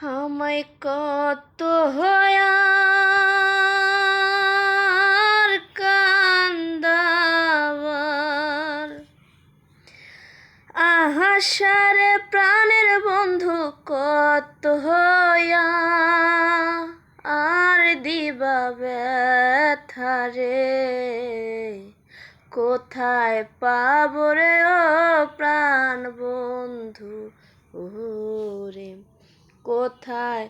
আমায় কত হয়ার কান্দাবার। আহাসারে প্রাণের বন্ধু, কত হয়া আর দিবা ব্যথারে কোথায় পাবো রে, ও প্রাণ বন্ধু, ওরে। কোথায়?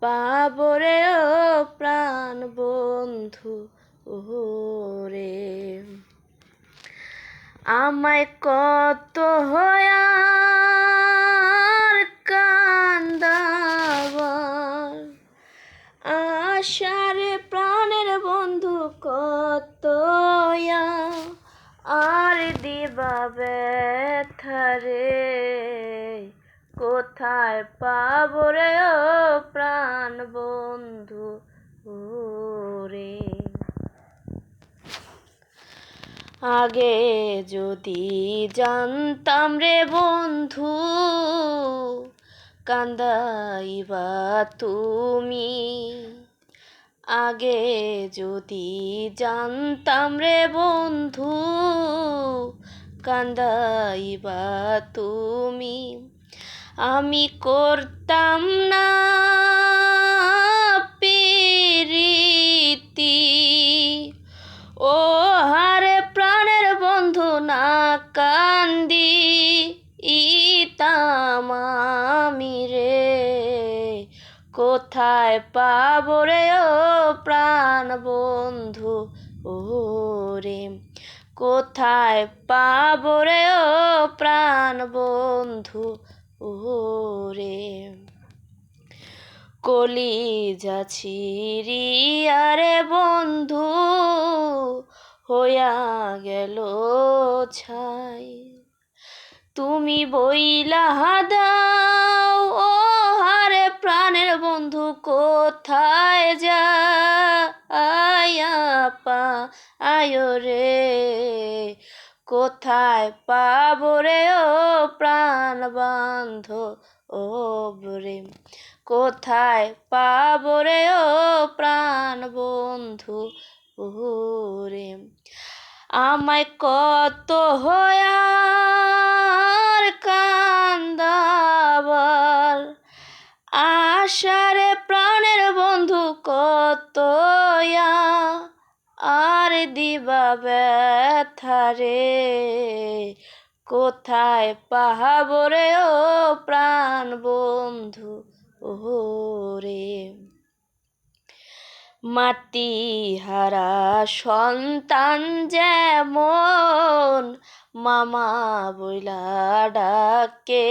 পাবো রে ও প্রাণ বন্ধু, ওরে। আমায় কত হয়ার কান্দাবার। আশারে প্রাণের বন্ধু কত আর দিবা ব্যথারে কোথায় পাব রে ও প্রাণ বন্ধু ওরে? আগে যদি জানতাম রে বন্ধু কান্দাইবা তুমি। আগে যদি জানতাম রে বন্ধু কান্দাইবা তুমি। আমি করতাম না পিরিতি। ও হারে প্রাণের বন্ধু না কান্দি, ইতাম আমি রে। কোথায় পাবো রে ও প্রাণ বন্ধু ও রে কোথায় পাবো রে ও প্রাণ বন্ধু ওরে কলিজা ছিরিয়ারে বন্ধু হইয়া গেল ছাই। তুমি বইলা দাও ও হারে প্রাণের বন্ধু কোথায় যা আয়া পা আয় রে কোথায় পাবো রে ও প্রাণ বান্ধ? ও রে কোথায় পাবো রে ও প্রাণ বন্ধু? রে আমায় কত হয়ার কান্দাবার? আশারে প্রাণের বন্ধু কত দিবা ব্যথারে কোথায় পাহাবো রে ও প্রাণ বন্ধু? ওরে। মাটি হারা সন্তান যেমন, মামা বইলা ডাকে।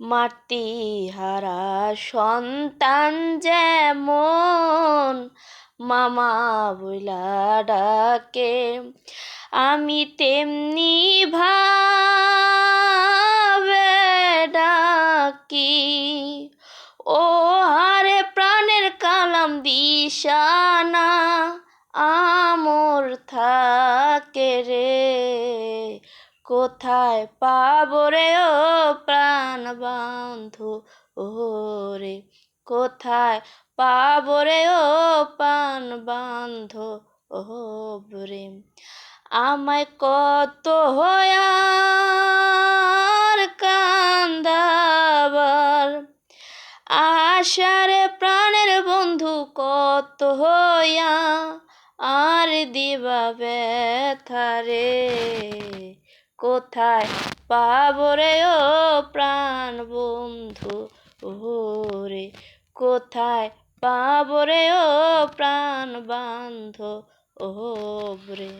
মাটি হারা সন্তান যেমন মামা বইলা ডাকে, আমি তেমনি ভাবে ডাকি, ও হারে প্রাণের কালাম দিশানা আমর থাকে রে, কোথায় পাবো রে ও প্রাণ বান্ধু ও রে কোথায় পাবো রে ও প্রাণ বান্ধ? ও রে আমায় কত হয়ার কান্দাবার? আশারে প্রাণের বন্ধু কত হইয়া? আর দিবা ব্যথারে কোথায় পাবো রে ও প্রাণ বন্ধু? ওরে কোথায় পাবো রে ও প্রাণ বান্ধ ও রে?